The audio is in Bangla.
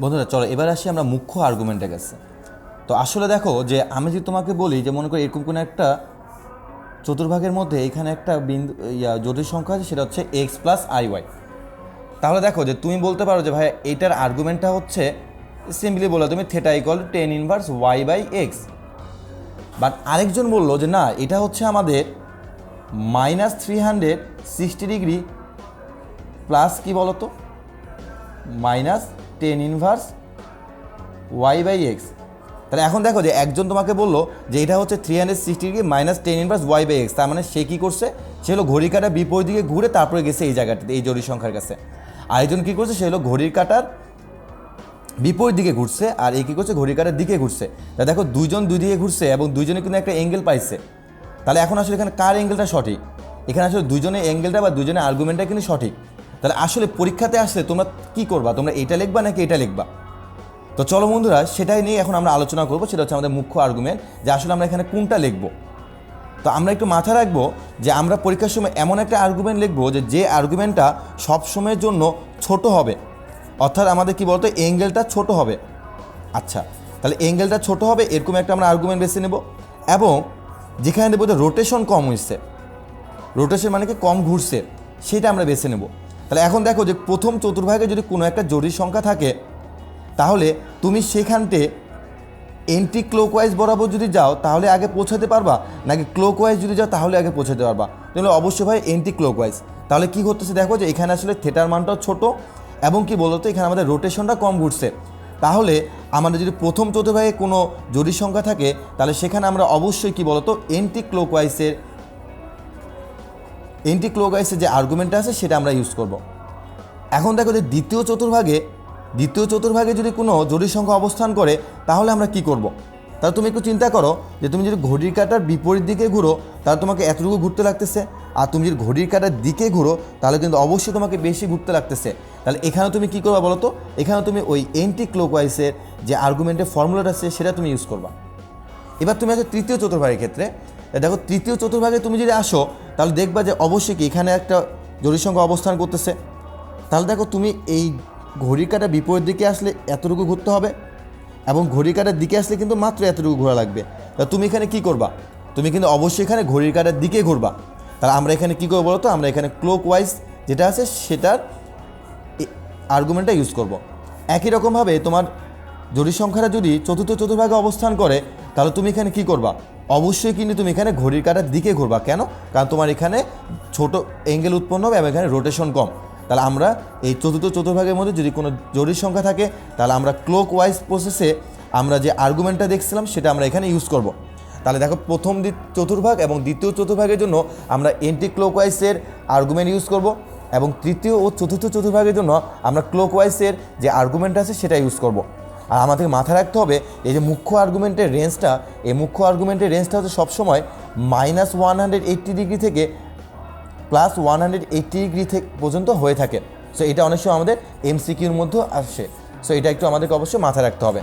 বন্ধুরা, চলো, এবার আসি আমরা মুখ্য আর্গুমেন্টের কাছে। তো আসলে দেখো যে, আমি যদি তোমাকে বলি যে, মনে করি এরকম কোনো একটা চতুর্ভাগের মধ্যে এখানে একটা বিন্দু, ইয়া, জটিল সংখ্যা আছে, সেটা হচ্ছে এক্স প্লাস আই ওয়াই তাহলে দেখো যে, তুমি বলতে পারো যে ভাই এটার আর্গুমেন্টটা হচ্ছে সিম্পলি বলো তুমি theta equal tan inverse y by x but আরেকজন বলল যে, না, এটা হচ্ছে আমাদের minus three hundred sixty degree plus কি বলতো? Minus tan inverse y by x তাহলে এখন দেখো যে একজন তোমাকে বলল যে এটা হচ্ছে three hundred sixty degree minus tan inverse y by x তার মানে সে কী করছে? সে হলো ঘড়ি কাটার বিপরীত দিকে ঘুরে তারপরে গেছে এই জায়গাটাতে, এই জড়ির সংখ্যার কাছে। আরেকজন কী করছে? সে হলো ঘড়ির কাটার বিপরীত দিকে ঘুরছে আর এই কী করছে? ঘড়ির কাটার দিকে ঘুরছে। তা দেখো দুইজন দুই দিকে ঘুরছে এবং দুইজনে কিন্তু একটা অ্যাঙ্গেল পাইছে। তাহলে এখন আসলে এখানে কার অ্যাঙ্গেলটা সঠিক? এখানে আসলে দুজনের অ্যাঙ্গেলটা বা দুজনের আর্গুমেন্টটা কিন্তু সঠিক। তাহলে আসলে পরীক্ষাতে আসলে তোমরা কি করবা? তোমরা এটা লিখবা নাকি এটা লিখবা? তো চলো বন্ধুরা, সেটাই নিয়ে এখন আমরা আলোচনা করব। সেটা হচ্ছে আমাদের মুখ্য আর্গুমেন্ট যে আসলে আমরা এখানে কোনটা লিখব? তো আমরা একটু মাথায় রাখব যে আমরা পরীক্ষার সময় এমন একটা আর্গুমেন্ট লিখব যে যে আর্গুমেন্টটা সব সময়ের জন্য ছোট হবে। অর্থাৎ আমাদের কি বলতো এঙ্গেলটা ছোট হবে। আচ্ছা তাহলে এঙ্গেলটা ছোট হবে, এরকম একটা আমরা আর্গুমেন্ট বেছে নেব। এবং যেখানে দেবো রোটেশন কম হয়েছে রোটেশন মানে কি কম ঘুরছে, সেটা আমরা বেছে নেব। তাহলে এখন দেখো যে প্রথম চতুর্ভাগে যদি কোনো একটা জটিল সংখ্যা থাকে, তাহলে তুমি সেখানতে এন্টি ক্লোকওয়াইজ বরাবর যদি যাও, তাহলে আগে পৌঁছাতে পারবা? নাকি ক্লোকওয়াইজ যদি যাও, তাহলে আগে পৌঁছাতে পারবা? তাহলে অবশ্যই ভাই এন্টি ক্লোকওয়াইজ তাহলে কী করতেছে দেখো যে এখানে আসলে থেটার মানটাও ছোট, এবং কি বলতো, এখানে আমাদের রোটেশনটা কম ঘুরছে। তাহলে আমাদের যদি প্রথম চতুর্ভাগে কোনো জটিল সংখ্যা থাকে, তাহলে সেখানে আমরা অবশ্যই কি বলতো এন্টি ক্লোকওয়াইজের এন্টি ক্লোকওয়াইজের যে আর্গুমেন্টটা আছে, সেটা আমরা ইউজ করব। এখন দেখো যে দ্বিতীয় চতুর্ভাগে দ্বিতীয় চতুর্ভাগে যদি কোনো জটিল সংখ্যা অবস্থান করে, তাহলে আমরা কি করব। তাহলে তুমি একটু চিন্তা করো যে তুমি যদি ঘড়ির কাটার বিপরীত দিকে ঘুরো, তাহলে তোমাকে এতটুকু ঘুরতে লাগতেছে। আর তুমি যদি ঘড়ির কাটার দিকে ঘুরো, তাহলে কিন্তু অবশ্যই তোমাকে বেশি ঘুরতে লাগতেছে। তাহলে এখানে তুমি কী করবা বলো তো এখানে তুমি ওই এন্টি ক্লোকওয়াইসের যে আর্গুমেন্টের ফর্মুলাটা আছে, সেটা তুমি ইউজ করবা। এবার তুমি আসো তৃতীয় চতুর্ভাগের ক্ষেত্রে। দেখো তৃতীয় চতুর্ভাগে তুমি যদি আসো তাহলে দেখবা যে অবশ্যই কি এখানে একটা জটিল সংখ্যা অবস্থান করতেছে। তাহলে দেখো তুমি এই ঘড়ির কাটা বিপরীত দিকে আসলে এতটুকু ঘুরতে হবে এবং ঘড়ির কাটার দিকে আসলে কিন্তু মাত্র এতটুকু ঘোরা লাগবে। তা তুমি এখানে কি করবা? তুমি কিন্তু অবশ্যই এখানে ঘড়ির কাটার দিকে ঘুরবা। তাহলে আমরা এখানে কী করব বলো তো আমরা এখানে ক্লোক ওয়াইজ যেটা আছে সেটার আর্গুমেন্টটা ইউজ করব। একই রকমভাবে তোমার জটিল সংখ্যাটা যদি চতুর্থ চতুর্ভাগে অবস্থান করে, তাহলে তুমি এখানে কি করবা? অবশ্যই কিন্তু তুমি এখানে ঘড়ির কাটার দিকে ঘুরবা। কেন? কারণ তোমার এখানে ছোট অ্যাঙ্গেল উৎপন্ন হবে এবং এখানে রোটেশন কম। তাহলে আমরা এই চতুর্থ চতুর্ভাগের মধ্যে যদি কোনো জটিল সংখ্যা থাকে, তাহলে আমরা ক্লোক ওয়াইজ প্রসেসে আমরা যে আর্গুমেন্টটা দেখছিলাম, সেটা আমরা এখানে ইউজ করব। তাহলে দেখো, প্রথম চতুর্ভাগ এবং দ্বিতীয় চতুর্ভাগের জন্য আমরা এন্টি ক্লোকওয়াইজের আর্গুমেন্ট ইউজ করব এবং তৃতীয় ও চতুর্থ চতুর্ভাগের জন্য আমরা ক্লোকওয়াইজের যে আর্গুমেন্ট আছে, সেটা ইউজ করব। আর আমাদেরকে মাথায় রাখতে হবে, এই যে মুখ্য আর্গুমেন্টের রেঞ্জটা এই মুখ্য আর্গুমেন্টের রেঞ্জটা হচ্ছে সবসময় minus one hundred eighty degree থেকে plus one hundred eighty degree থেকে পর্যন্ত হয়ে থাকে। সো এটা অনেক সময় আমাদের এমসিকিউর মধ্যেও আসে। সো এটা একটু আমাদেরকে অবশ্যই মাথায় রাখতে হবে।